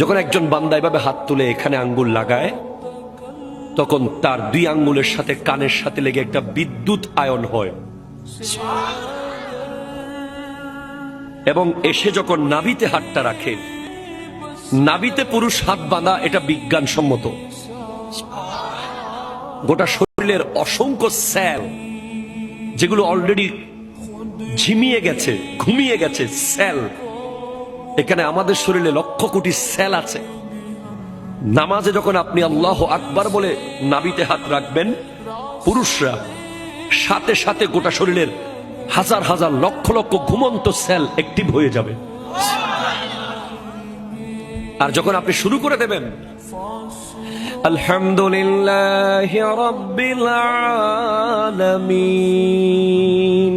যখন একজন বান্দা এভাবে হাত তুলে এখানে আঙ্গুল লাগায়, তখন তার দুই আঙ্গুলের সাথে কানের সাথে লেগে একটা বিদ্যুৎ আয়ন হয়। এবং এসে যখন নাবিতে হাতটা রাখে নাবিতে পুরুষ হাত বাঁধা এটা বিজ্ঞানসম্মত। গোটা শরীরের অসংখ্য স্যাল যেগুলো অলরেডি ঝিমিয়ে গেছে, ঘুমিয়ে গেছে, সেল এখানে আমাদের শরীরে লক্ষ কোটি সেল আছে। নামাজে যখন আপনি আল্লাহ আকবার বলে নাবিতে হাত রাখবেন, পুরুষরা সাথে সাথে গোটা শরীরের হাজার হাজার লক্ষ লক্ষ ঘুমন্ত সেল অ্যাক্টিভ হয়ে যাবে। আর যখন আপনি শুরু করে দেবেন, আলহামদুলিল্লাহ রব্বিল আলামিন।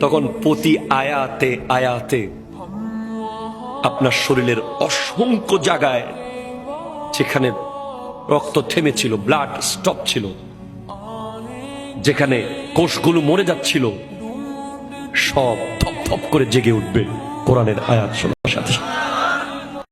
তখন প্রতি আয়াতে আয়াতে আপনার শরীরের অসংখ্য জায়গায় যেখানে রক্ত থেমেছিল ব্লাড স্টপ ছিল, যেখানে কোষগুলো মরে যাচ্ছিল, সব ধপ ধপ করে জেগে উঠবে কোরআনের আয়াত শোনার সাথে সাথে।